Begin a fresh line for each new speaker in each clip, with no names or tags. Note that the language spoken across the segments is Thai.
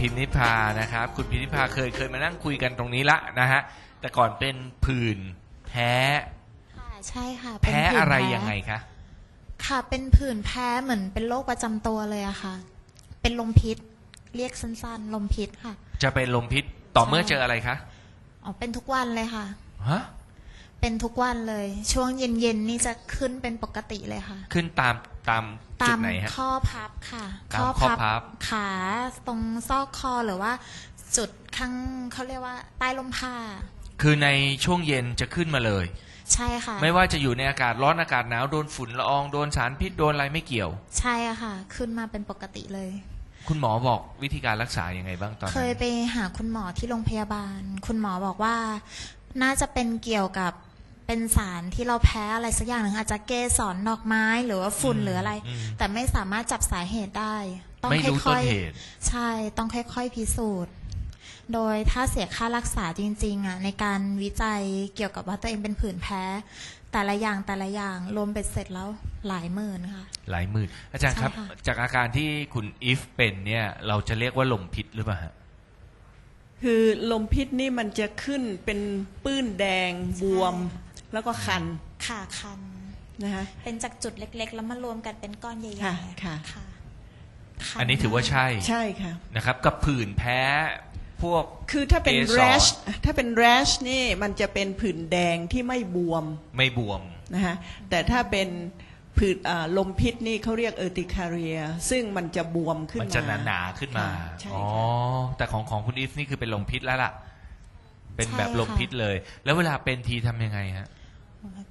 พิมนิพานะครับ คุณพิมนิพาเคยเคยมานั่งคุยกันตรงนี้ละนะฮะแต่ก่อนเป็นผื่นแพ้
ค่ะใช่ค่ะเป็น
แพ้
ผื่น
อะไร
แพ้
ยังไงคะ
ค่ะ เป็นผื่นแพ้เหมือนเป็นโรคประจำตัวเลยอะค่ะ เป็นลมพิษ เรียกสั้นๆ ลมพิษค่ะ
จะเป็นลมพิษต่อเมื่อ
ใช่
เจออะไรคะ
อ๋อเป็นทุกวันเลยค่ะ
ฮะ
เป็นทุกวันเลย ช่วงเย็นๆนี่จะขึ้นเป็นปกติเลยค่ะ
ขึ้นตาม ตามจุ
ตา
ด
ม
ไหนฮะ
ข้อพับค่ะ
ตามข้อพับ
ขาตรงซอกคอหรือว่า จุดข้างเขาเรียกว่า ใต้ลมผ้า
คือในช่วงเย็นจะขึ้นมาเลย
ใช่ค่ะ
ไม่ว่าจะอยู่ในอากาศร้อนอากาศหนาวโดนฝุ่นละอองโดนสารพิษโดนอะไรไม่เกี่ยว
ใช่อะค่ะ ขึ้นมาเป็นปกติเลย
คุณหมอบอกวิธีการรักษายังไงบ้างตอน
เค
นั้
ย
น
ไปหาคุณหมอที่โรงพยาบาล คุณหมอบอกว่า น่าจะเป็นเกี่ยวกับ เป็นสารที่เราแพ้อะไรสักอย่างหนึ่งอาจจะเกสรดอกไม้หรือว่าฝุ่นหรืออะไร
ม
แต่ไม่สามารถจับสาเหตุได้ ต้อง
ไม่รู้
ค่
ต้น
อย
เหตุ
ๆใช่ต้องค่อยๆพิสูจน์ โดยถ้าเสียค่ารักษาจริงๆอะในการวิจัยเกี่ยวกับว่าตัวเองเป็นผื่นแพ้ แต่ละอย่างแต่ละอย่างรวมเป็นเสร็จแล้วหลายหมื่นค่ะ
หลายหมื่น อาจารย์ครับ
ใช่ค่ะ
จากอาการที่คุณอีฟเป็นเนี่ย เราจะเรียกว่าลมพิษหรือเปล่าฮะ
คือลมพิษนี่มันจะขึ้นเป็นปื้นแดงบวม แล้วก็คัน
ขาคัน
นะคะ
เป็นจากจุดเล็ก ๆ แล้วมารวมกันเป็นก้อนใหญ่
ค่ะ
ๆ
ค่ะ
ค่ะ คั
อันนี้ถือว่าใช่
ใช่ค่ะ
นะครับ กับผื่นแพ้พวก
คือถ้าเป็น
เกสร
rash ถ้าเป็น rash นี่มันจะเป็นผื่นแดงที่ไม่บวม
ไม่บวม
นะคะแต่ถ้าเป็นผื่นอ่าลมพิษนี่เขาเรียกเอติคาเรีย ซึ่งมันจะบวมขึ้น
มั
มา
นจะหนาหนาๆขึ้นมา
ค่ะใช่
อ๋อ
ค่ะ
แต่ของของคุณอีฟนี่คือเป็นลมพิษแล้วล่ะ เป็นแบบ
ใช่ค่ะ
ลมพิษเลย แล้วเวลาเป็นทีทำยังไงฮะ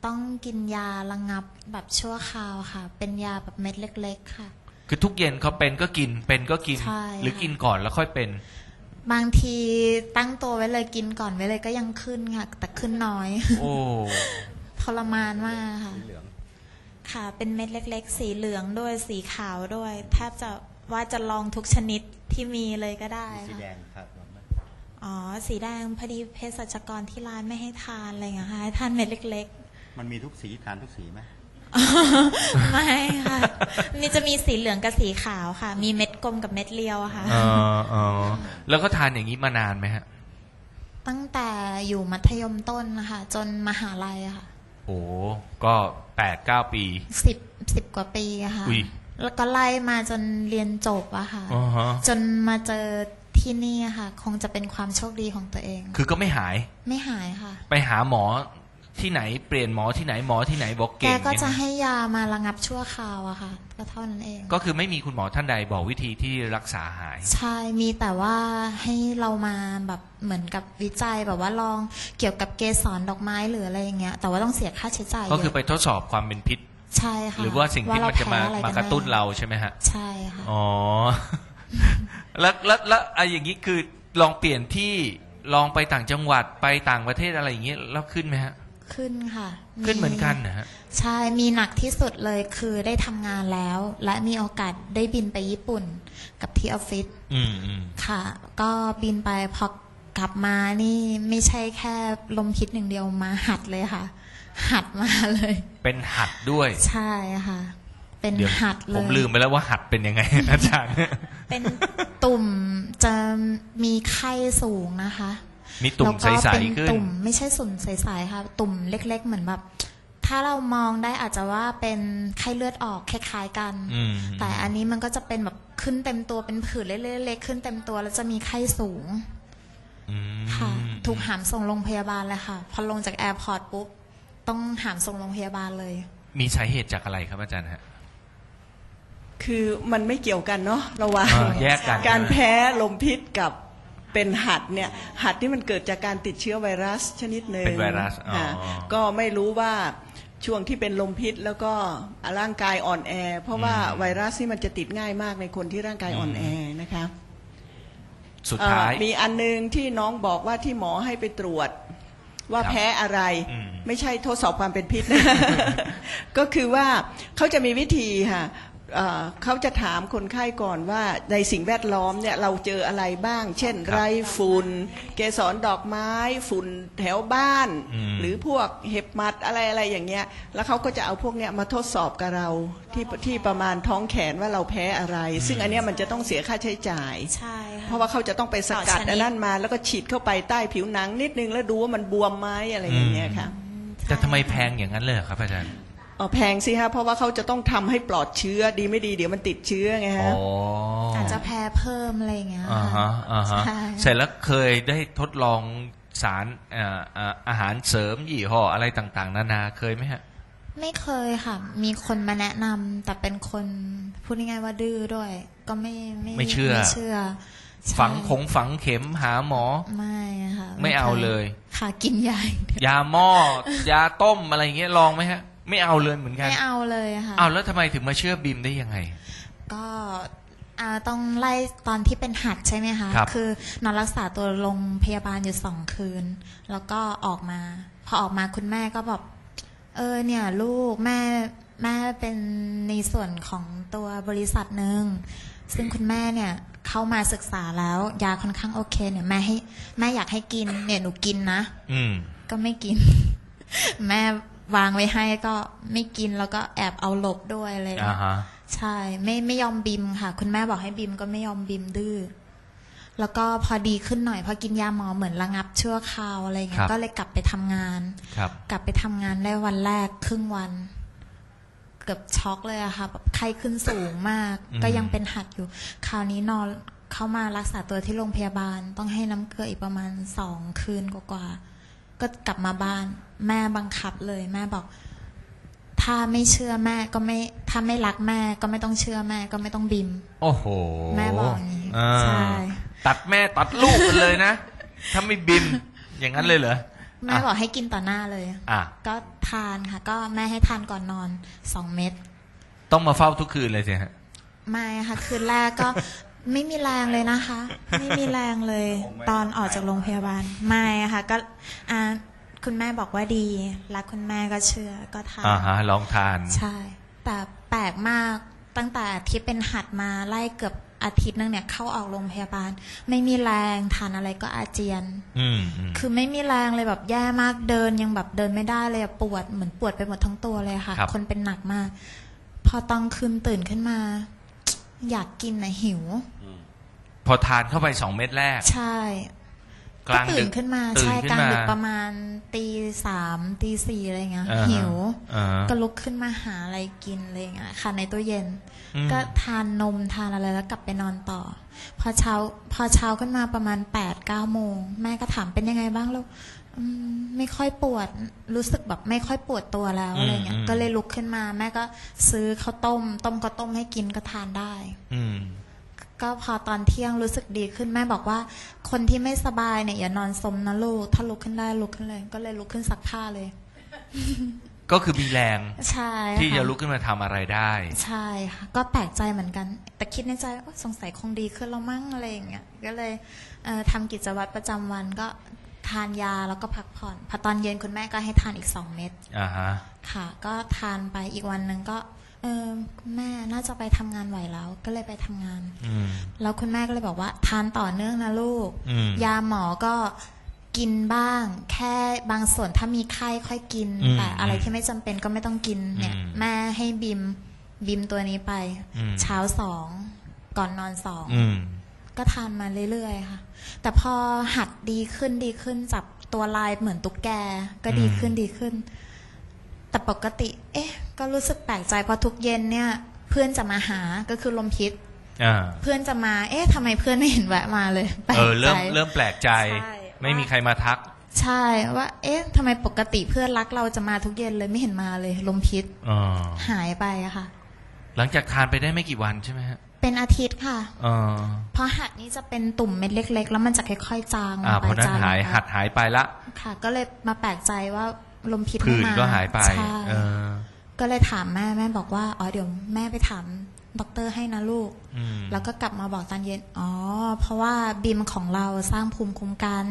ต้องกินยาระงับแบบชั่วคราวค่ะ เป็นยาแบบเม็ดเล็ก ๆ ค่ะ
คือทุกเย็นเขาเป็นก็กินเป็นก็กิน
ใช่
หรือ
ค่ะ
กินก่อนแล้วค่อยเป็น
บางทีตั้งตัวไว้เลยกินก่อนไว้เลยก็ยังขึ้นค่ะ แต่ขึ้นน้อย
โอ้
ทรมานมากค่ะค่ะ เป็นเม็ดเล็ก ๆ สีเหลืองด้วยสีขาวด้วยแทบจะว่าจะลองทุกชนิดที่มีเลยก็ได้
สี
ค่ะ
แดงครับผม
อ๋อ สีแดงพอดีเภสัชกรที่ร้านไม่ให้ทานอะไรอย่างเงี้ยค่ะให้ทานเม็ดเล็ก
มันมีทุกสีทานทุกสีไหม
ๆไม่ค่ะนี่จะมีสีเหลืองกับสีขาวค่ะ มีเม็ดกลมกับเม็ดเรียวอะค่ะ
เออเออแล้วก็ทานอย่างนี้มานานไหมฮะ
ตั้งแต่อยู่มัธยมต้นนะคะจนมหาลัยอะค่ะ
โอ้ก็แปดเก้าปี
สิบสิบกว่าปีอะค่ะ
อุ๊ย
แล้วก็ไล่มาจนเรียนจบอะค่ะ
อ๋อฮะ
จนมาเจอที่นี่อะค่ะ คงจะเป็นความโชคดีของตัวเอง
คือก็ไม่หาย
ไม่หายค่ะ
ไปหาหมอ ที่ไหนเปลี่ยนหมอที่ไหนหมอที่ไหนบอก
แก
เก่ง
ก็
เนี่ย
จะให้ยามาระงับชั่วคราวอะค่ะ ก็เท่านั้นเอง
ก็คือไม่มีคุณหมอท่านใดบอกวิธีที่รักษาหาย
ใช่ มีแต่ว่าให้เรามาแบบเหมือนกับวิจัยแบบว่าลองเกี่ยวกับเกสรดอกไม้หรืออะไรอย่างเงี้ย แต่ว่าต้องเสียค่าใช้จ่ายเย
ก็คือไป
อะ
ทดสอบความเป็นพิษ
ใช่ค่ะ
หรือว่าสิ่งที่มันจะมา
เแพ้อไมา
กระตุ้นเราใช่ไหมฮะ
ใช่ค่ะ
อ๋อ แล้วแล้วแล้วไอ้อย่างนี้คือลองเปลี่ยนที่ลองไปต่างจังหวัดไปต่างประเทศอะไรอย่างเงี้ยแล้วขึ้นไหมฮะ
ขึ้นค่ะ
ขึ้นเหมือนกันนะฮะ
ใช่มีหนักที่สุดเลยคือได้ทำงานแล้ว และมีโอกาสได้บินไปญี่ปุ่นกับที่ออฟฟิศ
อืมอืม
ค่ะ ก็บินไปพอกลับมานี่ไม่ใช่แค่ลมพิษหนึ่งเดียวมาหัดเลยค่ะ หัดมาเลย
เป็นหัดด้วย
ใช่ค่ะ เป็น
เดี๋ยว
หัดเลย
ผมลืมไปแล้วว่าหัดเป็นยังไงอาจารย์
เป็นตุ่มจะมีไข้สูงนะคะ
มีตุ่ม
แล้วก็
ใส
เป็น
ๆขึ้น
ตุ่มไม่ใช่สุ่มใสๆค่ะ ตุ่มเล็ก ๆ เหมือนแบบ ถ้าเรามองได้อาจจะว่าเป็นไข้เลือดออกคล้ายๆกัน
อืม
แต่อันนี้มันก็จะเป็นแบบขึ้นเต็มตัวเป็นผื่นเล็กๆขึ้นเต็มตัวแล้วจะมีไข้สูง
อืม
ค่ะ ถูกหามส่งโรงพยาบาลเลยค่ะ พอลงจากแอร์พอร์ตปุ๊บ ต้องหามส่งโรงพยาบาลเลย
มีสาเหตุจากอะไรครับอาจารย์ฮะ
คือมันไม่เกี่ยวกันเนาะระหว่าง
อ่าแยกกัน
การแพ้ลมพิษกับ เป็นหัดเนี่ยหัดที่มันเกิดจากการติดเชื้อไวรัสชนิดหนึ่ง
เป็นไวรัสอ๋อ
ค่ะก็ไม่รู้ว่าช่วงที่เป็นลมพิษแล้วก็ร่างกายอ่อนแอ เพราะว่าไวรัสนี่มันจะติดง่ายมากในคนที่ร่างกายอ่อนแอนะคะ
สุดท้าย
เอ่อมีอันนึงที่น้องบอกว่าที่หมอให้ไปตรวจ ว่า
ครับ
แพ้อะไร
อืม
ไม่ใช่ทดสอบความเป็นพิษนะก็คือว่าเขาจะมีวิธีค่ะ เอ่อเขาจะถามคนไข้ก่อนว่าในสิ่งแวดล้อมเนี่ยเราเจออะไรบ้าง เช่น
ครับ
ไรฝุ่นเกสรดอกไม้ ฝุ่นแถวบ้าน
อืม
หรือพวกเห็บหมัดอะไรอะไรอย่างเงี้ย แล้วเขาก็จะเอาพวกเนี้ยมาทดสอบกับเราที่ที่ประมาณท้องแขนว่าเราแพ้อะไร ซึ่งอันเนี้ยมันจะต้องเสียค่าใช้จ่าย
ใช่ค่ะ
เพราะว่าเขาจะต้องไปสกัด
ต่อชนิด
อันนั้นมา แล้วก็ฉีดเข้าไปใต้ผิวหนังนิดนึงแล้วดูว่ามันบวมไหมอะไรอย่างเงี้ยค่ะ
แต่ทำไมแพงอย่างนั้นเลยเหรอครับอาจารย์
อ๋อแพงสิฮะเพราะว่าเขาจะต้องทำให้ปลอดเชื้อดีไม่ดีเดี๋ยวมันติดเชื้อไง
อ๋
ฮะ
อ
อาจจะแพ้เพิ่มอะไรอย่างเงี้ย
อ่า
ค่ะ
ฮะอ่าฮะ
ใช่
เสร็จแล้วเคยได้ทดลองสารเอ่อเอ่ออาหารเสริมยี่ห้ออะไรต่างๆ นานาเคยไหมฮะ
ไม่เคยค่ะ มีคนมาแนะนำแต่เป็นคนพูดง่ายๆว่าดื้อด้วย ก็ไม่
ไม่เชื่อ
ไม่เชื่อใช่
ฝังคงฝังเข็มหาหมอ
ไม่ค่ะ
ไม่เอาเลย
ค่ะกินยาอย่างเดียวยา
หม้อ ยาต้มอะไรอย่างเงี้ยลองไหมฮะ ไม่เอาเลยเหมือนกัน
ไม่เอาเลยค่ะ
อ้าวแล้วทำไมถึงมาเชื่อบิมได้ยังไง
ก็อ่าต้องไล่ตอนที่เป็นหัดใช่ไหมคะ
ครับ
อนอนรักษาตัวโรงพยาบาลอยู่สองคืน แล้วก็ออกมา พอออกมาคุณแม่ก็แบบเออเนี่ย ลูกแม่แม่เป็นในส่วนของตัวบริษัทหนึ่งซึ่งคุณแม่เนี่ยเข้ามาศึกษาแล้วยาค่อนข้างโอเค เนี่ยแม่ให้แม่อยากให้กินเนี่ยหนูกินนะ
อืม
ก็ไม่กิน แม่ วางไว้ให้ก็ไม่กินแล้วก็แอบเอาหลบด้วยอะไรอย่าง
อ่า
เงี้ย
ฮะ
ใช่ ไม่ไม่ยอมบิมค่ะ คุณแม่บอกให้บิมก็ไม่ยอมบิมดื้อแล้วก็พอดีขึ้นหน่อยพอกินยาหมอเหมือนระงับชั่วคราวอะไรเงี้
ครั
ย
บ
ก็เลยกลับไปทำงาน
ครับ
กลับไปทำงานได้วันแรกครึ่งวัน เกือบช็อกเลยอะค่ะแบบไข้ขึ้นสูงมาก
อืม
ก็ยังเป็นหัดอยู่ คราวนี้นอนเข้ามารักษาตัวที่โรงพยาบาล ต้องให้น้ำเกลืออีกประมาณสองคืนกว่าๆ ก็กลับมาบ้าน แม่บังคับเลย แม่บอก ถ้าไม่เชื่อแม่ก็ไม่ ถ้าไม่รักแม่ก็ไม่ต้องเชื่อแม่ก็ไม่ต้องบิม
โอ้โห
แม่บอกอย่างนี้
อ่า
ใช่
ตัดแม่ตัดลูกกันเลยนะ ถ้าไม่บิมอย่างนั้นเลยเหรอ
แม่บอกให้กินต่อหน้าเลย
อะ
ก็ทานค่ะ ก็แม่ให้ทานก่อนนอนสองเม็ด
ต้องมาเฝ้าทุกคืนเลยสิฮะ
ไม่ค่ะ คืนแรกก็ ไม่มีแรงเลยนะคะ ไม่มีแรงเลย ตอนออกจากโรงพยาบาลไม่ค่ะ ก็อ่าคุณแม่บอกว่าดี รักคุณแม่ก็เชื่อก็ทาน
อ่าฮะลองทาน
ใช่ แต่แปลกมากตั้งแต่ที่เป็นหัดมาไล่เกือบอาทิตย์นึงเนี่ยเข้าออกโรงพยาบาล ไม่มีแรงทานอะไรก็อาเจียน
อืมอืม
คือไม่มีแรงเลยแบบแย่มากเดินยังแบบเดินไม่ได้เลยอะปวดเหมือนปวดไปหมดทั้งตัวเลยค่ะ
ครับ
คนเป็นหนักมาก พอตอนคืนตื่นขึ้นมา อยากกินนะหิว
พอทานเข้าไปสองเม็ดแรก
ใช่
กลาง
ตื่
ดึ
น
ก
ขึ้นมา
ตื่น
ใช่
ขึ้
กลาง
นมา
ดึกประมาณตีสามตีสี่อะไรเงี้ย
อ่าฮะ
หิว
อ่าฮะ
ก็ลุกขึ้นมาหาอะไรกินอะไรเงี้ยค่ะในตู้เย็น
อืม
ก็ทานนมทานอะไรแล้วกลับไปนอนต่อ พอเช้าพอเช้าขึ้นมาประมาณแปดเก้าโมง แม่ก็ถามเป็นยังไงบ้างลูก อืมไม่ค่อยปวดรู้สึกแบบไม่ค่อยปวดตัวแล้วอะไรเงี้ยก็เลยลุกขึ้นมา แม่ก็ซื้อข้าวต้ม ต้มข้าวต้มให้กินก็ทานได้
อืม
ก็พอตอนเที่ยงรู้สึกดีขึ้นแม่บอกว่า คนที่ไม่สบายเนี่ยอย่านอนสมนะลูก ถ้าลุกขึ้นได้ลุกขึ้นเลย ก็เลยลุกขึ้นซักผ้าเลย
ก็คือมีแรง
ใช่
ที่
ค่
จะลุกขึ้นมาทำอะไรได้
ใช่ค่ะก็แปลกใจเหมือนกัน แต่คิดในใจว่าสงสัยคงดีขึ้นแล้วมั้งอะไรอย่างเงี้ยก็เลยเอ่อทำกิจวัตรประจำวันก็ ทานยาแล้วก็พักผ่อน พอตอนเย็นคุณแม่ก็ให้ทานอีกสองเม็ด
อ่าฮะ
ค่ะ ก็ทานไปอีกวันหนึ่งก็ เออคุณแม่น่าจะไปทำงานไหวแล้ว ก็เลยไปทำงาน
อืม
แล้วคุณแม่ก็เลยบอกว่า ทานต่อเนื่องนะลูก
อืม
ยาหมอก็กินบ้าง แค่บางส่วนถ้ามีไข้ค่อยกิน
อืม
แต่อะไรที่ไม่จำเป็นก็ไม่ต้องกิน เนี่ย
อืม
แม่ให้บิมบิมตัวนี้ไป
อืม
เช้าสองก่อนนอนสอง
อืม
ก็ทานมาเรื่อยๆค่ะ แต่พอหัดดีขึ้นดีขึ้นจับตัวลายเหมือนตุ๊กแก ก็ดีขึ้นดีขึ้น แต่ปกติ เอ๊ะ ก็รู้สึกแปลกใจเพราะทุกเย็นเนี่ย เพื่อนจะมาหาก็คือลมพิษ
อ่า
เพื่อนจะมา เอ๊ะทำไมเพื่อนไม่เห็นแวะมาเลยแปลก
เออเริ่ม
ใจ
เริ่มแปลกใจ
ใช่
ไม่มีใครมาทัก
ใช่ว่า เอ๊ะทำไมปกติเพื่อนรักเราจะมาทุกเย็นเลยไม่เห็นมาเลย ลมพิษ
อ่า
หายไปอะค่ะ
หลังจากทานไปได้ไม่กี่วันใช่ไหมฮะ
เป็นอาทิตย์ค่ะ
อ่า
เพราะหัดนี้จะเป็นตุ่มเม็ดเล็ก ๆ แล้วมันจะค่อยๆจางลง
อ่า
ไป
เพราะนั้น
จางลง
หาย
ไป
หัดหายไปละ
ค่ะ ก็เลยมาแปลกใจว่าลมพิษ
ผื่
ไม่
น
มา
ก็หายไป
ใช่
เออ
ก็เลยถามแม่แม่บอกว่าอ๋อเดี๋ยวแม่ไปถามด็อกเตอร์ให้นะลูก
อืม
แล้วก็กลับมาบอกตอนเย็น อ๋อ เพราะว่าบิมของเราสร้างภูมิคุ้มกัน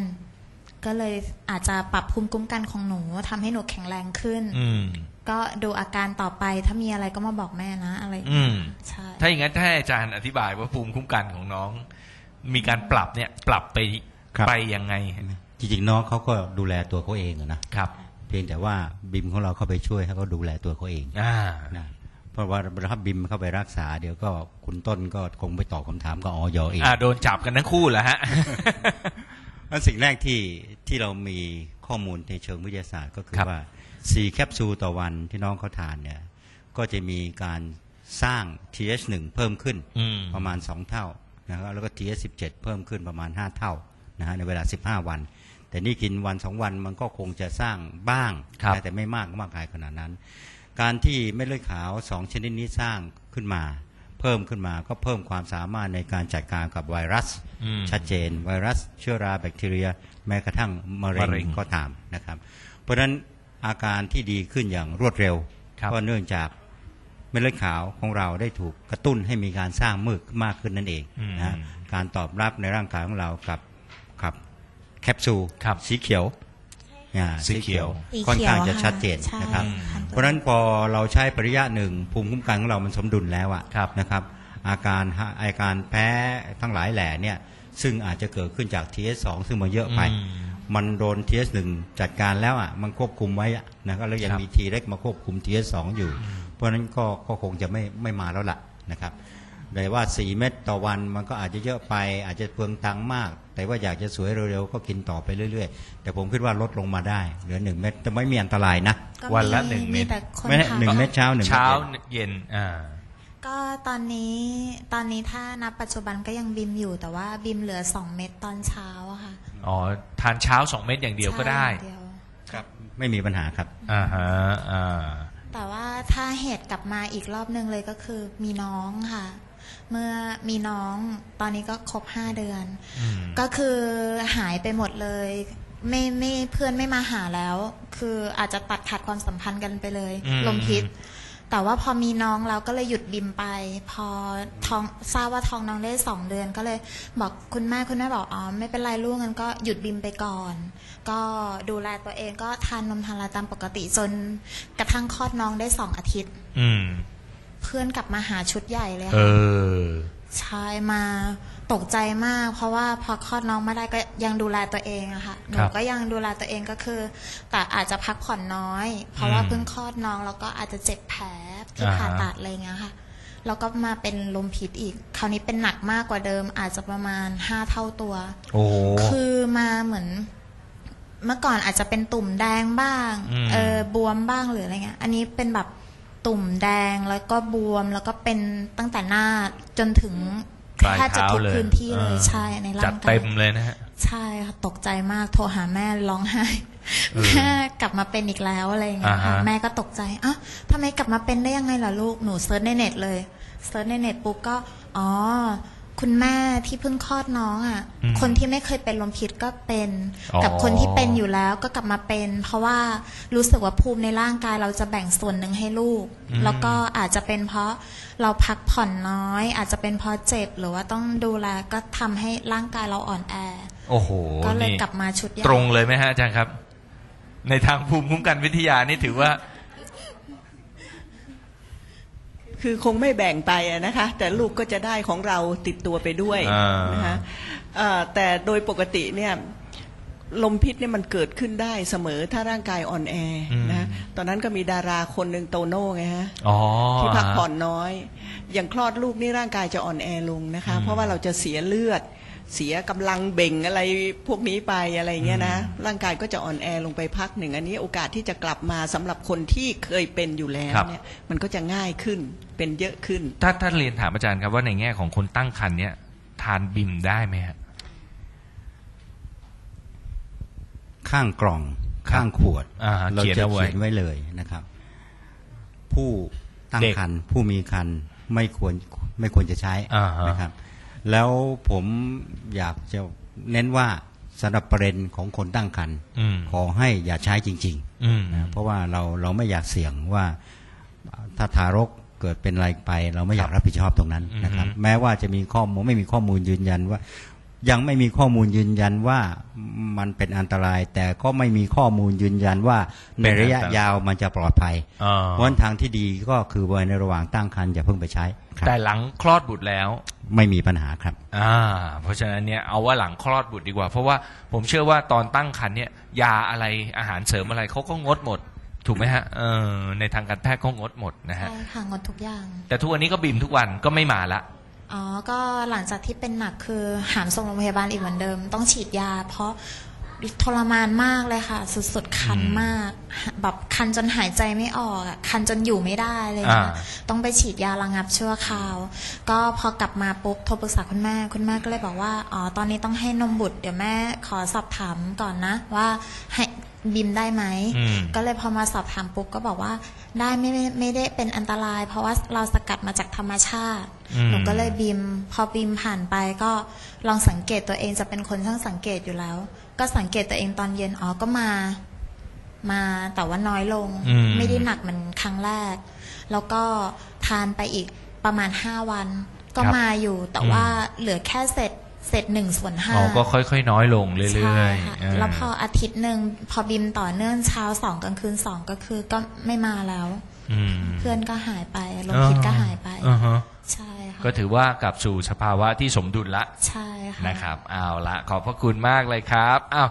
ก็เลยอาจจะปรับภูมิคุ้มกันของหนูทำให้หนูแข็งแรงขึ้น
อืม
ก็ดูอาการต่อไปถ้ามีอะไรก็มาบอกแม่นะอะไรอย่าง
อื
เงี้ย
ม
ใช่
ถ้าอย่างนั้นถ้าให้อาจารย์อธิบายว่าภูมิคุ้มกันของน้อง มีการปรับเนี่ย ปรับไป
ครับ
ไปยังไง
จริงๆน้องเขาก็ดูแลตัวเขาเองอะนะครับ เพียงแต่ว่าบิมของเราเข้าไปช่วยให้เขาดูแลตัวเขาเอง
อ่า
นะเพราะว่าถ้าบิมเข้าไปรักษา เดี๋ยวก็คุณต้นก็คงไปตอบคำถามกับออยเอง
อ่าโดนจับกันทั้งคู่แหละฮะ
อันสิ่งแรกที่ที่เรามีข้อมูลในเชิงวิทยาศาสตร์ก็คือ
ครับ
ว่า4แคปซูลต่อวันที่น้องเขาทานเนี่ยก็จะมีการสร้าง TH1 เพิ่มขึ้น
อืม
ประมาณ 2 เท่านะครับแล้วก็ TH17 เพิ่มขึ้นประมาณ 5 เท่านะฮะในเวลา 15 วัน แต่นี่กินวัน 2 วันมันก็คงจะสร้างบ้าง
ครับ
นะแต่ไม่มากมากกายขนาดนั้น การที่เม็ดเลือดขาว 2 ชนิดนี้สร้างขึ้นมา เพิ่มขึ้นมาก็เพิ่มความสามารถในการจัดการกับไวรัส
อืม
ชัดเจน ไวรัสเชื้อราแบคทีเรีย แม้กระทั่งมะเร็
มะเร็ง
งก็ตามนะครับ เพราะฉะนั้นอาการที่ดีขึ้นอย่างรวดเร็ว
ครับ
ก็เนื่องจากเม็ดเลือดขาวของเราได้ถูกกระตุ้นให้มีการสร้างมึกมากขึ้นนั่นเอง
อืม
นะฮะการตอบรับในร่างกายของเรากับกับแคปซูล
ครับ
สีเขียว อ่า
สีเขียว
สี
ค่อน
เขียว
ข้างจะ
ค่
ชัดเจน
ใช่
นะครับ
ค่ะ
เพราะฉะนั้นพอเราใช้ปริยะหนึ่งภูมิคุ้มกันของเรามันสมดุลแล้วอะ
ครับ
นะครับ อาการฮะอาการแพ้ทั้งหลายแหล่เนี่ยซึ่งอาจจะเกิดขึ้นจาก TS2 ซึ่งมันเยอะไป
อืม
มันโดน TS1 จัดการแล้วอะมันควบคุมไว้อะนะครับแล้วยัง
ครับ
มี T เล็กมาควบคุม TS2 อยู่ เพราะฉะนั้นก็ก็คงจะไม่ไม่มาแล้วล่ะนะครับ แต่ว่า4เม็ดต่อวันมันก็อาจจะเยอะไป อาจจะเปลืองตังค์มาก แต่ว่าอยากจะสวยเร็วๆก็กินต่อไปเรื่อยๆ แต่ผมคิดว่าลดลงมาได้ เหลือ1เม็ดแต่ไม่มีอันตรายนะ
ก็
วันละ
มี
หนึ่งเม็ด
แต่คน
ไม่ใช่
ถาม
หนึ่งเม็ดเช้าหนึ่งเม็ด
เช้า
เย็น
เย็นอ่า
ก็ตอนนี้ตอนนี้ถ้านับปัจจุบันก็ยังบิมอยู่แต่ว่าบิมเหลือสองเม็ดตอนเช้าอะค่ะ
อ๋อทานเช้าสองเม็ดอย่างเดียวก็ได้
ใช่อย่างเยว
ครับไม่มีปัญหาครับ
อ่าฮะอ่า
แต่ว่าถ้าเหตุกลับมาอีกรอบหนึ่งเลยก็คือมีน้องค่ะ เมื่อมีน้องตอนนี้ก็ครบห้าเดือน
อืม
ก็คือหายไปหมดเลย ไม่ไม่เพื่อนไม่มาหาแล้ว คืออาจจะตัดขาดความสัมพันธ์กันไปเลย
อืม
ลมพิษ แต่ว่าพอมีน้องเราก็เลยหยุดบิมไป พอท้องทราบว่าท้องน้องได้สองเดือน ก็เลยบอกคุณแม่คุณแม่บอกอ๋อไม่เป็นไรลูกงั้นก็หยุดบิมไปก่อน ก็ดูแลตัวเองก็ทานนมทานอะไรตามปกติจนกระทั่งคลอดน้องได้สองอาทิตย์
อืม
เพื่อนกลับมาหาชุดใหญ่เลย
เอ
ค่ะ
อ
ใช่มาตกใจมาก เพราะว่าพอคลอดน้องมาได้ก็ยังดูแลตัวเองอะค่ะหนู
ครับ
ก็ยังดูแลตัวเองก็คือ แต่อาจจะพักผ่อนน้อย เพราะว่า
อืม
เพิ่งคลอดน้องแล้วก็อาจจะเจ็บแผลที่
อ่าฮะ
ผ่าตัดอะไรเงี้ยค่ะแล้วก็มาเป็นลมพิษอีก คราวนี้เป็นหนักมากกว่าเดิม อาจจะประมาณห้าเท่าตัว
โอ้โห
คือมาเหมือนเมื่อก่อนอาจจะเป็นตุ่มแดงบ้าง
อืม
เออบวมบ้างหรืออะไรเงี้ย อันนี้เป็นแบบ ตุ่มแดงแล้วก็บวมแล้วก็เป็นตั้งแต่หน้าจนถึง
ปลาย
แทบจะ
เท้า
ทุก
เลย
พื้นที่เลย
อ่า
ใช่ในร่างกาย
จัดเต็มเลยนะฮะ
ใช่ค่ะตกใจมากโทรหาแม่ร้องไห้
เออ
แม่กลับมาเป็นอีกแล้วอะไรอย่างเงี้ยค่ะ
อ่าฮะ
แม่ก็ตกใจอะทำไมกลับมาเป็นได้ยังไงล่ะลูกหนูเซิร์ชในเน็ตเลยเซิร์ชในเน็ตปุ๊บก็อ๋อ คุณแม่ที่เพิ่งคลอดน้องอะ
อืม
คนที่ไม่เคยเป็นลมพิษก็เป็น
อ๋อ
กับคนที่เป็นอยู่แล้วก็กลับมาเป็น เพราะว่ารู้สึกว่าภูมิในร่างกายเราจะแบ่งส่วนหนึ่งให้ลูก แล้วก็อาจจะเป็นเพราะเราพักผ่อนน้อย อาจจะเป็นเพราะเจ็บหรือว่าต้องดูแลก็ทำให้ร่างกายเราอ่อนแอ
โอ้โห
ก็เลย
นี่
กลับมาชุดใหญ่
ตรงเลยไหมฮะอาจารย์ครับ ในทางภูมิคุ้มกันวิทยานี่ถือว่า
คือคงไม่แบ่งไปอะนะคะ แต่ลูกก็จะได้ของเราติดตัวไปด้วย
อ่าน
นะคะเอ่อแต่โดยปกติเนี่ยลมพิษเนี่ยมันเกิดขึ้นได้เสมอถ้าร่างกายอ่อนแอนะตอนนั้นก็มีดาราคนหนึ่งโตโน่ไงฮะ
อ๋อ
ที่พักผ่อนน้อย อย่างคลอดลูกนี่ร่างกายจะอ่อนแอลงนะคะ
อืม
เพราะว่าเราจะเสียเลือด เสียกำลังเบ่งอะไรพวกนี้ไปอะไรเงี้ยนะ
อืม
ร่างกายก็จะอ่อนแอลงไปพักหนึ่ง อันนี้โอกาสที่จะกลับมาสำหรับคนที่เคยเป็นอยู่แล้ว
ครับ
เนี่ยมันก็จะง่ายขึ้น เป็นเยอะขึ้น
ถ้าถ้าเรียนถามอาจารย์ครับว่าในแง่ของคนตั้งครรภ์เนี่ย ทานบิมได้ไหมฮะ
ข้างกล่อง
ครับ
ข้างขวด
อ่าฮะ
เรา
เขียน
จะ
เอาไว้
เขียนไว้เลยนะครับ ผู้ตั้ง
เด็ก
ครรภ์ผู้มีครรภ์ไม่ควรไม่ควรจะใช้
อ่าฮะ
นะครับ แล้วผมอยากจะเน้นว่าสำหรับประเด็นของคนตั้งครรภ์
อืม
ขอให้อย่าใช้จริง
อืม
ๆนะเพราะว่าเราเราไม่อยากเสี่ยงว่าถ้าทารก เกิดเป็นอะไรไป เราไม่อยากรับผิดชอบตรงนั้นนะครับ
อือฮึ
แม้ว่าจะมีข้อมูลไม่มีข้อมูลยืนยันว่า ยังไม่มีข้อมูลยืนยันว่ามันเป็นอันตราย แต่ก็ไม่มีข้อมูลยืนยันว่าในระยะยาวมันจะปลอดภัย
อ่า
เพราะฉะนั้นทางที่ดีก็คือว่าในระหว่างตั้งครรภ์อย่าเพิ่งไปใช้ครับ
แต่หลังคลอดบุตรแล้ว
ไม่มีปัญหาครับ
อ่า เพราะฉะนั้นเนี่ยเอาว่าหลังคลอดบุตรดีกว่า เพราะว่าผมเชื่อว่าตอนตั้งครรภ์เนี่ยยาอะไรอาหารเสริมอะไรเขาก็งดหมด ถูกไหมฮะเออในทางการแพทย์ก็งดหมดนะฮะ
ใช่ค่ะงดทุกอย่าง
แต่ทุกวันนี้ก็บิมทุกวันก็ไม่มาละ
อ๋อ ก็หลังจากที่เป็นหนักคือหามส่งโรงพยาบาลอีกเหมือนเดิม ต้องฉีดยา เพราะทรมานมากเลยค่ะ สุดๆคัน
อืม
มากแบบคันจนหายใจไม่ออกอะคันจนอยู่ไม่ได้เลย
อ่า
นะต้องไปฉีดยาระงับชั่วคราว ก็พอกลับมาปุ๊บโทรปรึกษาคุณแม่คุณแม่ก็เลยบอกว่าอ๋อตอนนี้ต้องให้นมบุตรเดี๋ยวแม่ขอสอบถามก่อนนะ ว่าให้ บิมได้ไหม
อืม
ก็เลยพอมาสอบถามปุ๊บก็บอกว่า ได้ไม่ไม่ไม่ได้เป็นอันตราย เพราะว่าเราสกัดมาจากธรรมชาติ
อืม
หนูก็เลยบิม พอบิมผ่านไปก็ลองสังเกตตัวเองจะเป็นคนช่างสังเกตอยู่แล้ว ก็สังเกตตัวเองตอนเย็นอ๋อก็มา มาแต่ว่าน้อยลง
อืม
ไม่ได้หนักเหมือนครั้งแรก แล้วก็ทานไปอีกประมาณห้าวัน ก็
ครับ
มาอยู่แต่
อืม
ว่าเหลือแค่เศษ เศษหนึ่งส่วนห้า
อ๋อก็ค่อยๆ น้อยลงเรื่
ใช่
อย
ค่ะ
ๆเออ
แล้วพออาทิตย์หนึ่งพอบิมต่อเนื่องเช้าสองกลางคืนสองก็คือก็ไม่มาแล้ว
อืม
เพื่อนก็หายไปลมพิษก็หายไป
อ่าฮะ
ใช่ค่ะ
ก็ถือว่ากลับสู่สภาวะที่สมดุลละ
ใช่ค่ะ
นะครับเอาละขอบพระคุณมากเลยครับอ้าว